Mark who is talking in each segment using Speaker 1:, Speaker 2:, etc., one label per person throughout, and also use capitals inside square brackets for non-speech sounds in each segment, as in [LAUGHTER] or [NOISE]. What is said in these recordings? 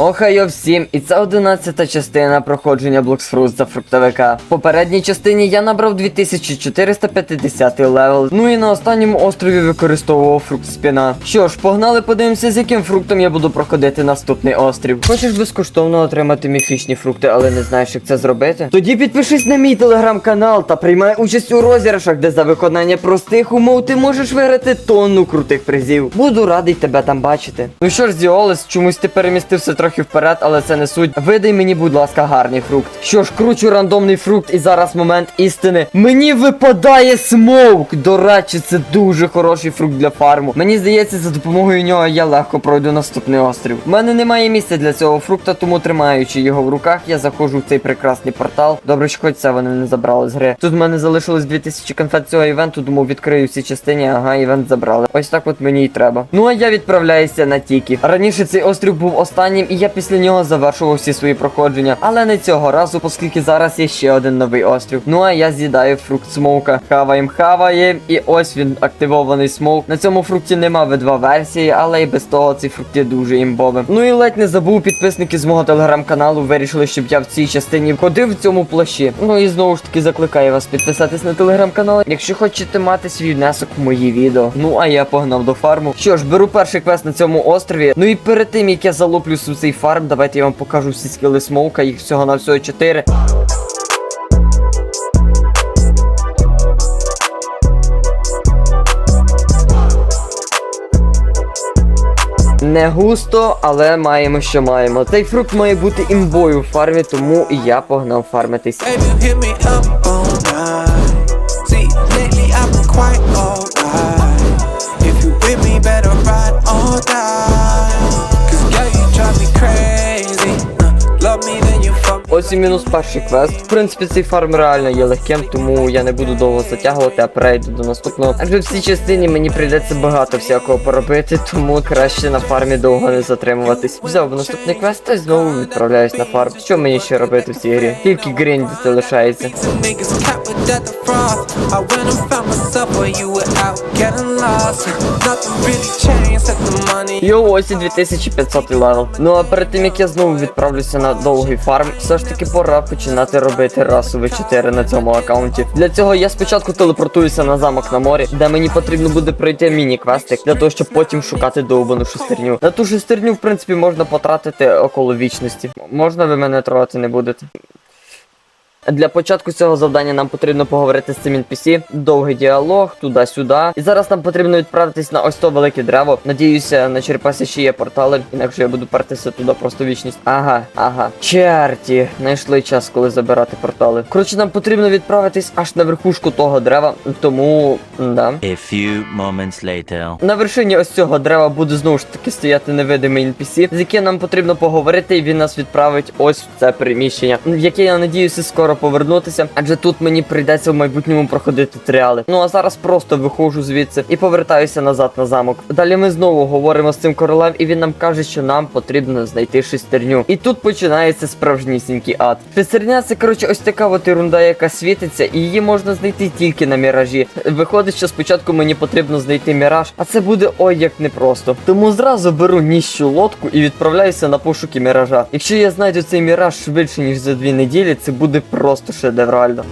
Speaker 1: Охайо всім, і це 11 частина проходження Блоксфрут за фруктовика. В попередній частині я набрав 2450 левел. Ну і на останньому острові використовував фрукт спіна. Що ж, погнали, подивимося, з яким фруктом я буду проходити наступний острів. Хочеш безкоштовно отримати міфічні фрукти, але не знаєш, як це зробити? Тоді підпишись на мій телеграм-канал та приймай участь у розіграшах, де за виконання простих умов ти можеш виграти тонну крутих призів. Буду радий тебе там бачити. Ну що ж, Зіолес, чомусь ти перемістився трохи вперед, але це не суть. Видай мені, будь ласка, гарний фрукт. Що ж, кручу рандомний фрукт, і зараз момент істини. Мені випадає смоук. До речі, це дуже хороший фрукт для фарму. Мені здається, за допомогою нього я легко пройду наступний острів. У мене немає місця для цього фрукта, тому тримаючи його в руках, я заходжу в цей прекрасний портал. Добре, що хоч це вони не забрали з гри. Тут в мене залишилось 2000 конфет цього івенту, тому відкрию всі частині. Ага, івент забрали. Ось так от мені і треба. Ну а я відправляюся на Тікі. Раніше цей острів був останнім, і я після нього завершував всі свої проходження. Але не цього разу, оскільки зараз є ще один новий острів. Ну а я з'їдаю фрукт смоука. Хаваєм, хаваєм, і ось він активований смоук. На цьому фрукті нема V2 версії, але і без того цей фрукт є дуже імбовим. Ну і ледь не забув підписники з мого телеграм-каналу. Вирішили, щоб я в цій частині ходив в цьому плащі. Ну і знову ж таки закликаю вас підписатись на телеграм-канал, якщо хочете мати свій внесок в мої відео. Ну а я погнав до фарму. Що ж, беру перший квест на цьому острові. Ну і перед тим як я залуплюсь у цей фарм, давайте я вам покажу всі скіли смоука, їх всього на всього 4. Не густо, але маємо, що маємо. Цей фрукт має бути імбою в фармі, тому і я погнав фармитись. Ось і мінус перший квест. В принципі, цей фарм реально є легким, тому я не буду довго затягувати, а перейду до наступного. Адже в цій частині мені прийдеться багато всякого поробити, [LAUGHS] тому краще на фармі довго не затримуватись. Взяв наступний квест та знову відправляюсь на фарм. Що мені ще робити в цій грі? Тільки гріндити лишається.
Speaker 2: Some niggas cap with that the frost. I went and found myself while you were out getting lost. Nothing really changed, set the money.
Speaker 1: І ось і 2500 левел. Ну а перед тим як я знову відправлюся на довгий фарм, все ж таки пора починати робити расові 4 на цьому аккаунті. Для цього я спочатку телепортуюся на замок на морі, де мені потрібно буде пройти міні-квестик, для того, щоб потім шукати довбану шестерню. На ту шестерню, в принципі, можна потратити около вічності. Можна ви мене трогати не будете? Для початку цього завдання нам потрібно поговорити з цим NPC, довгий діалог, туди-сюди. І зараз нам потрібно відправитись на ось то велике дерево. Надіюся, на черепасі ще є портали, інакше я буду пертися туди просто вічність. Ага, ага. Черті, знайшли час, коли забирати портали. Коротше, нам потрібно відправитись аж на верхушку того дерева, тому да.
Speaker 3: A few moments later.
Speaker 1: На вершині ось цього дерева буде знову ж таки стояти невидимий NPC, з яким нам потрібно поговорити, і він нас відправить ось в це приміщення, яке я надіюся скоро повернутися, адже тут мені прийдеться в майбутньому проходити тріали. Ну а зараз просто виходжу звідси і повертаюся назад на замок. Далі ми знову говоримо з цим королем, і він нам каже, що нам потрібно знайти шестерню. І тут починається справжнісінький ад. Шестерня це коротше ось така от ерунда, яка світиться, і її можна знайти тільки на міражі. Виходить, що спочатку мені потрібно знайти міраж, а це буде ой як непросто. Тому зразу беру ніщу лодку і відправляюся на пошуки міража. Якщо я знайду цей міраж швидше ніж за дві неділі, це буде просто шедеврально.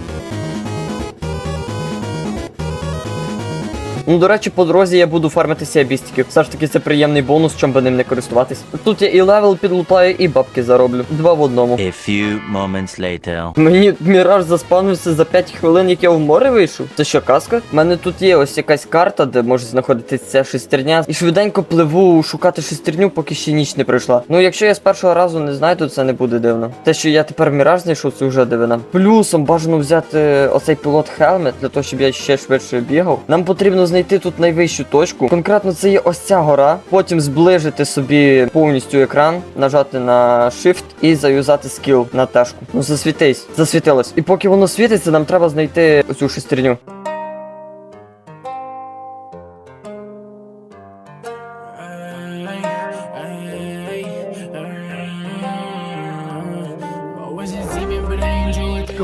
Speaker 1: Ну, до речі, по дорозі я буду фармити сіабістиків. Все ж таки це приємний бонус, чим би ним не користуватись. Тут я і левел підлутаю, і бабки зароблю. Два в одному.
Speaker 3: A few moments later.
Speaker 1: Мені міраж заспавнився за 5 хвилин, як я в море вийшов. Це що, казка? У мене тут є ось якась карта, де може знаходитися ця шестерня. І швиденько пливу шукати шестерню, поки ще ніч не прийшла. Ну, якщо я з першого разу не знаю, то це не буде дивно. Те, що я тепер міраж знайшов, це вже дивина. Плюсом бажано взяти оцей пілот Хелмет для того, щоб я ще швидше бігав. Нам потрібно знайти тут найвищу точку. Конкретно це є ось ця гора. Потім зближити собі повністю екран, нажати на Shift і заюзати скіл на тежку. Ну засвітись, засвітилось. І поки воно світиться, нам треба знайти оцю шестерню.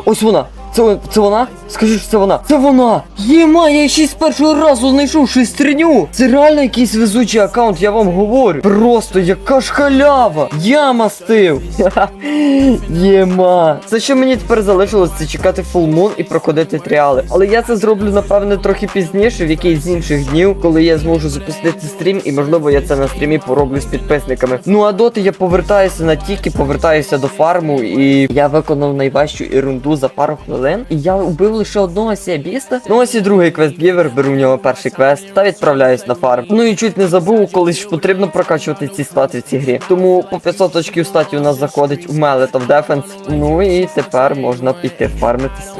Speaker 1: Ось вона! Це, це вона? Скажи, що це вона! Це вона! Єма, я ще з першого разу знайшов шестерню. Це реально якийсь везучий аккаунт, я вам говорю. Просто яка ж халява. Я мастив. [LAUGHS] Єма. Все, що мені тепер залишилось, це чекати фулмун і проходити тріали. Але я це зроблю, напевне, трохи пізніше, в якийсь з інших днів, коли я зможу запустити стрім, і можливо я це на стрімі пороблю з підписниками. Ну а доти я повертаюся на тільки, повертаюся до фарму, і я виконав найважчу ерунду за пару хвилин. І я убив лише одного сіабіста. Ну ось і другий квест гівер, беру в нього перший квест та відправляюсь на фарм. Ну і чуть не забув, коли ж потрібно прокачувати ці стати в цій грі. Тому по 500 очків статі у нас заходить у Меле та в Дефенс. Ну і тепер можна піти фармитись.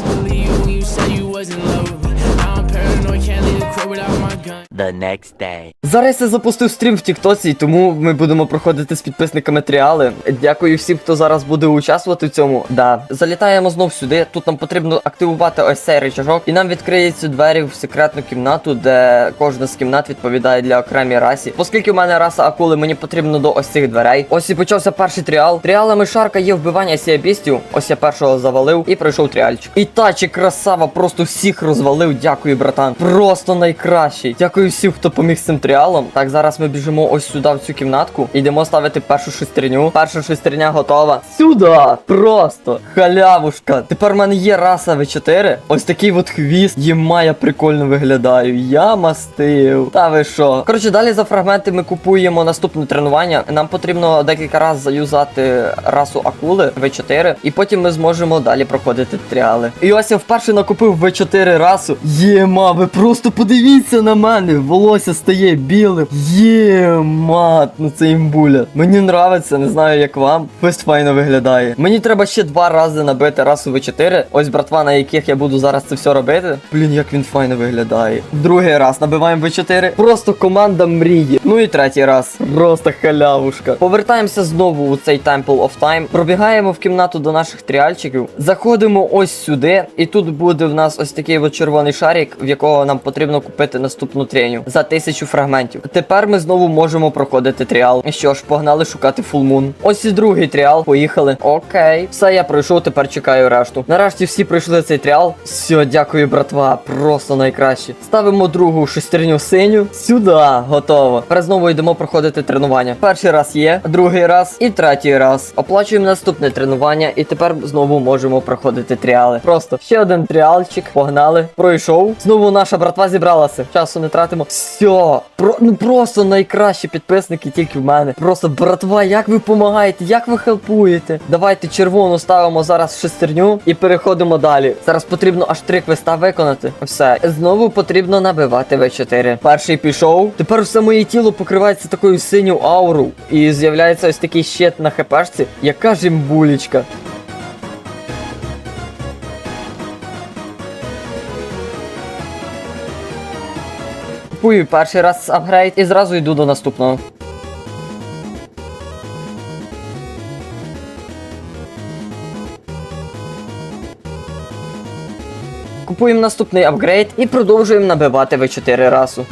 Speaker 4: The
Speaker 3: next day.
Speaker 1: Зараз я запустив стрім в Тіктоці, і тому ми будемо проходити з підписниками тріали. Дякую всім, хто зараз буде участвувати в цьому. Да, залітаємо знов сюди. Тут нам потрібно активувати ось цей рычажок, і нам відкриються двері в секретну кімнату, де кожна з кімнат відповідає для окремій расі. Оскільки в мене раса акули, мені потрібно до ось цих дверей. Ось і почався перший тріал. Тріалами шарка є вбивання сіабістів. Ось я першого завалив і пройшов тріальчик. І тачі красава, просто всіх розвалив. Дякую, братан. Просто найкращий. Дякую всім, хто поміг з цим тріалом. Так, зараз ми біжимо ось сюди, в цю кімнатку. Йдемо ставити першу шестерню. Перша шестерня готова. Сюди! Просто халявушка. Тепер в мене є раса В4. Ось такий от хвіст. Єма, я прикольно виглядаю. Я мастив. Та ви що? Коротше, далі за фрагменти ми купуємо наступне тренування. Нам потрібно декілька разів заюзати расу акули В4, і потім ми зможемо далі проходити тріали. І ось я вперше накупив В4 расу. Єма, ви просто подивіться на мене. Волосся стає білим. Єма, ну це імбуля. Мені нравиться, не знаю як вам. Фест файно виглядає. Мені треба ще два рази набити расу В4. Ось братва, на яких я буду зараз це все робити. Блін, як він файно виглядає. Другий раз набиваємо В4. Просто команда мрії. Ну і третій раз. Просто халявушка. Повертаємося знову у цей Temple of Time. Пробігаємо в кімнату до наших тріальчиків. Заходимо ось сюди. І тут буде в нас ось такий от червоний шарик, в якого нам потрібно купити наступну треню за тисячу фрагментів. Тепер ми знову можемо проходити тріал. Що ж, погнали шукати фулмун. Ось і другий тріал. Поїхали. Окей. Все, я пройшов, тепер чекаю решту. Нарешті всі пройшли цей тріал. Все, дякую, братва. Просто найкраще. Ставимо другу шестерню синю. Сюди, готово. Тепер знову йдемо проходити тренування. Перший раз є, другий раз і третій раз. Оплачуємо наступне тренування, і тепер знову можемо проходити тріали. Просто ще один тріалчик. Погнали. Пройшов. Знову наша братва зібралася. Часу не тратимо. Все. Про ну просто найкращі підписники тільки в мене. Просто братва, як ви допомагаєте, як ви хелпуєте. Давайте червону ставимо зараз в шестерню і переходимо далі. Зараз потрібно аж три квеста виконати. Все. Знову потрібно набивати В4. Перший пішов. Тепер все моє тіло покривається такою синю ауру. І з'являється ось такий щит на хпшці. Яка ж Купую перший раз апгрейд і зразу йду до наступного. Купуємо наступний апгрейд і продовжуємо набивати В4 расу.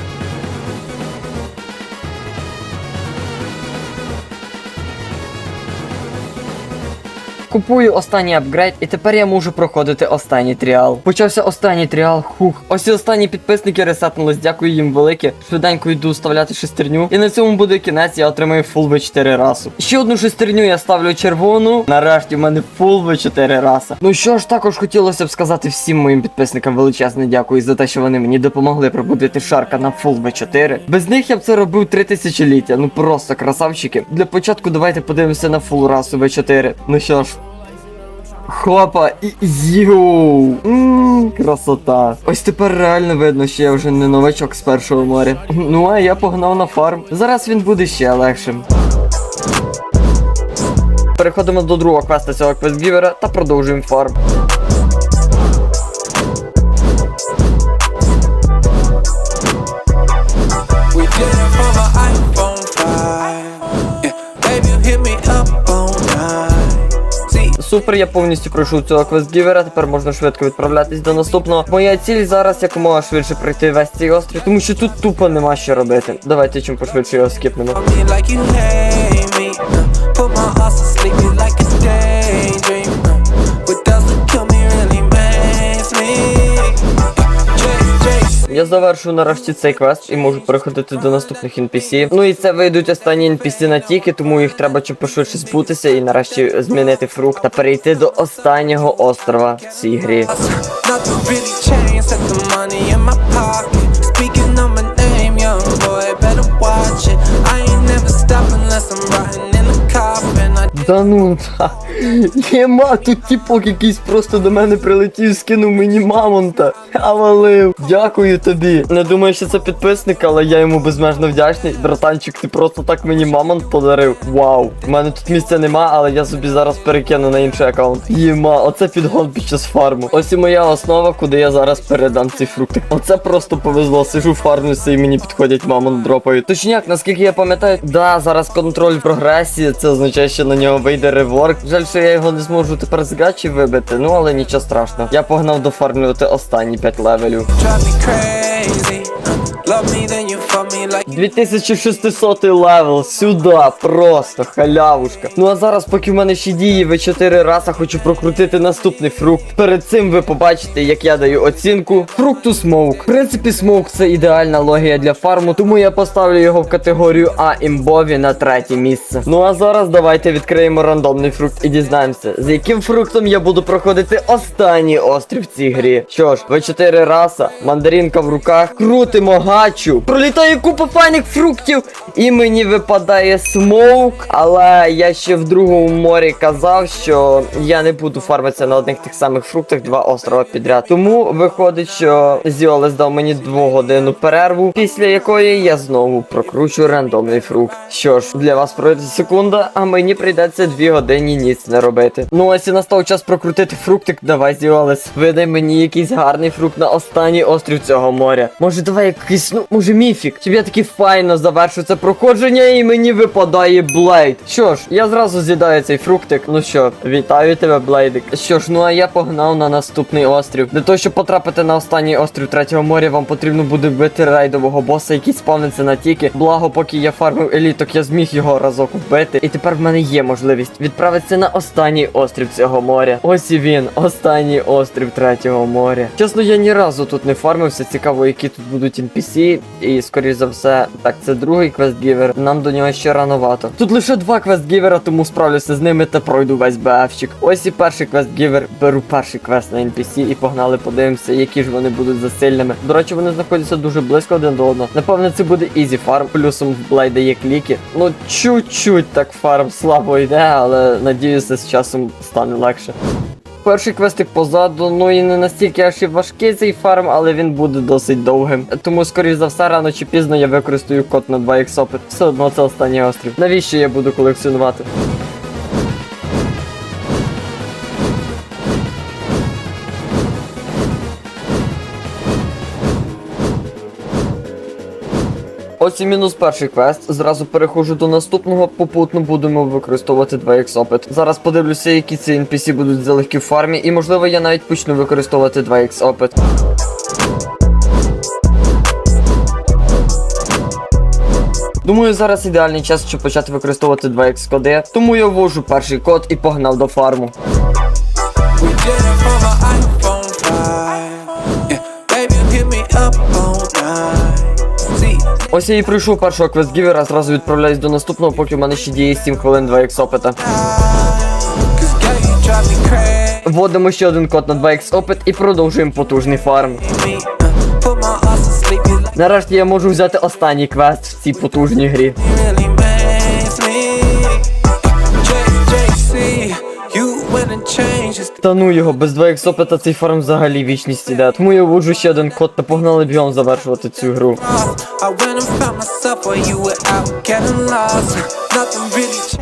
Speaker 1: Купую останній апгрейд, і тепер я можу проходити останній тріал. Почався останній тріал. Хух. Ось і останні підписники ресетнулись. Дякую їм велике. Швиденько йду вставляти шестерню. І на цьому буде кінець. Я отримаю фул В4 расу. Ще одну шестерню я ставлю червону. Нарешті в мене фул В4 раса. Ну що ж, також хотілося б сказати всім моїм підписникам величезне дякую за те, що вони мені допомогли пробудити шарка на фул В4. Без них я б це робив 3000 ліття. Ну просто красавчики. Для початку давайте подивимося на фул расу В4. Ну що ж. Хопа, йоу! Ммм, красота. Ось тепер реально видно, що я вже не новачок з першого моря. Ну а я погнав на фарм. Зараз він буде ще легшим. Переходимо до другого квеста цього квестгівера та продовжуємо фарм. Супер, я повністю пройшов цього квестгівера, тепер можна швидко відправлятись до наступного. Моя ціль зараз якомога швидше пройти весь цей острів, тому що тут тупо нема що робити. Давайте чим пошвидше його скіпнемо.
Speaker 2: put my ass to sleep, like a daydream.
Speaker 1: Я завершу нарешті цей квест і можу переходити до наступних NPC. Ну і це вийдуть останні NPC на тільки, тому їх треба чим пошвидше збутися і нарешті змінити фрукт та перейти до останнього острова в цій грі. Да ну Єма, тут тіпок якийсь просто до мене прилетів, скинув мені мамонта. Я валив. Дякую тобі. Не думаю, що це підписник, але я йому безмежно вдячний. Братанчик, ти просто так мені мамонт подарив. Вау. У мене тут місця нема, але я собі зараз перекину на інший аккаунт. Єма, оце підгон під час фарму. Ось і моя основа, куди я зараз передам ці фрукти. Оце просто повезло. Сижу фармлюся і мені підходять мамонт дропають. Точняк, наскільки я пам'ятаю, да, зараз контроль в прогресі. Це означає, що на нього вийде реворк. Жаль, що я його не зможу тепер з гачі вибити, ну але нічого страшного. Я погнав дофармлювати останні 5 левелів.
Speaker 2: Drive me crazy. Love me, then you fuck me like
Speaker 1: 2600 левел, сюди, просто халявушка. Ну а зараз, поки в мене ще діє В4 раса, хочу прокрутити наступний фрукт. Перед цим ви побачите, як я даю оцінку фрукту смоук. В принципі, смоук це ідеальна логія для фарму, тому я поставлю його в категорію А імбові на третє місце. Ну а зараз давайте відкриємо рандомний фрукт і дізнаємося, з яким фруктом я буду проходити останній острів в цій грі. Що ж, В4 раса, мандаринка в руках, крутимо гачу. Пролітає купа файних фруктів. І мені випадає смоук. Але я ще в другому морі казав, що я не буду фармитися на одних тих самих фруктах два острова підряд. Тому виходить, що Зіолес дав мені двогодинну перерву, після якої я знову прокручу рандомний фрукт. Що ж, для вас пройде секунда, а мені прийдеться дві години ніц не робити. Ну ось і настав час прокрутити фруктик. Давай, Зіолес, видай мені якийсь гарний фрукт на останній острів цього моря. Може, давай якийсь, ну, може, міфік, щоб таки файно завершу це проходження і мені випадає Блейд. Що ж, я зразу з'їдаю цей фруктик. Ну що, вітаю тебе, Блейдик. Що ж, ну а я погнав на наступний острів. Для того, щоб потрапити на останній острів третього моря, вам потрібно буде вбити рейдового боса, який спавниться на тіки. Благо, поки я фармив еліток, я зміг його разок вбити. І тепер в мене є можливість відправитися на останній острів цього моря. Ось і він, останній острів третього моря. Чесно, я ні разу тут не фармився. Цікаво, які тут будуть NPC. І скоріш за все, так, це другий квестгівер. Нам до нього ще рановато. Тут лише два квестгівера, тому справлюся з ними та пройду весь БФчик. Ось і перший квестгівер. Беру перший квест на NPC і погнали, подивимося, які ж вони будуть засильними. До речі, вони знаходяться дуже близько один до одного. Напевно, це буде ізі фарм. Плюсом в Блейда є кліки. Ну, чуть-чуть так фарм слабо йде, але надіюся, з часом стане легше. Перший квестик позаду, ну і не настільки аж і важкий цей фарм, але він буде досить довгим. Тому, скоріш за все, рано чи пізно я використаю код на 2х опит. Все одно це останній острів. Навіщо я буду колекціонувати? Ось і мінус перший квест. Зразу переходжу до наступного. Попутно будемо використовувати 2х опит. Зараз подивлюся, які ці NPC будуть залегкі в фармі, і можливо я навіть почну використовувати 2х опит. Думаю, зараз ідеальний час, щоб почати використовувати 2х коди. Тому я ввожу перший код і погнав до фарму. Ось я і пройшов першого квестгівера, зразу відправляюсь до наступного, поки в мене ще діє 7 хвилин
Speaker 2: 2 x опита.
Speaker 1: Вводимо ще один код на 2 x опит і продовжуємо потужний фарм. Нарешті я можу взяти останній квест в цій потужній грі. Та ну його, без 2х опита цей фарм взагалі вічність іде. Тому я ввожу ще один код та погнали бігом завершувати цю гру.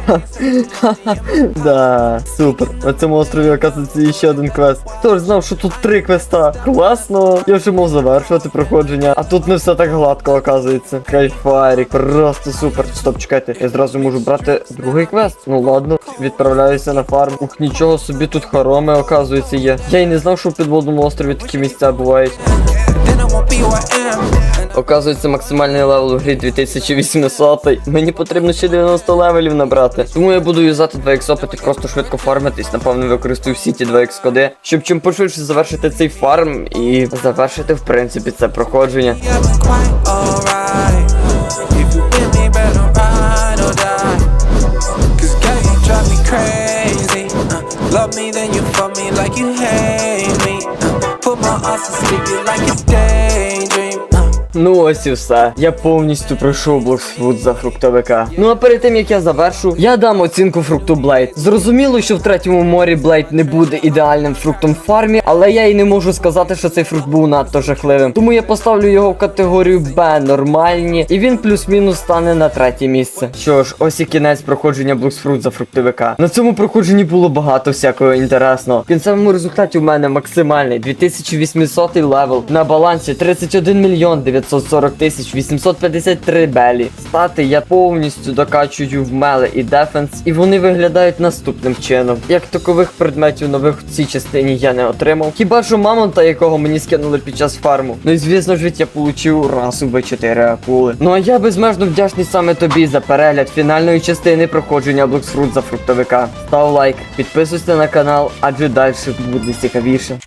Speaker 1: [LAUGHS] Да, супер. На цьому острові оказується ще один квест. Хто ж знав, що тут три квеста? Класно. Я вже мав завершувати проходження, а тут не все так гладко оказується. Кайфарік, просто супер. Стоп, чекайте, я зразу можу брати другий квест. Ну ладно, відправляюся на фарм. Ух, нічого собі тут хороми, оказується, є. Я й не знав, що в підводному острові такі місця бувають. Оказується, максимальний левел у грі 2800. Мені потрібно ще 90 левелів набрати. Тому я буду юзати 2х опит і просто швидко фармитись. Напевно, використаю всі ті 2х коди, щоб чим пошвидше завершити цей фарм і завершити, в принципі, це проходження.
Speaker 2: Love me, then you fuck me like you hate me. Put my ass to sleep, you like it's daydream.
Speaker 1: Ну ось і все. Я повністю пройшов блоксфуд за фруктовика. Ну а перед тим як я завершу, я дам оцінку фрукту Блейд. Зрозуміло, що в третьому морі Блейд не буде ідеальним фруктом в фармі, але я й не можу сказати, що цей фрукт був надто жахливим. Тому я поставлю його в категорію Б нормальні, і він плюс-мінус стане на третє місце. Що ж, ось і кінець проходження блоксфрут за фруктовика. На цьому проходженні було багато всякого інтересного. В кінцевому результаті у мене максимальний 2800 левел на балансі 31 мільйон 940 тисяч 853 белі. Стати я повністю докачую в меле і дефенс, і вони виглядають наступним чином. Як такових предметів нових в цій частині я не отримав. Хіба що мамонта, якого мені скинули під час фарму. Ну і звісно ж я получив расу Б4 акули. Ну а я безмежно вдячний саме тобі за перегляд фінальної частини проходження Блоксфрут за фруктовика. Став лайк, підписуйся на канал, адже далі буде цікавіше.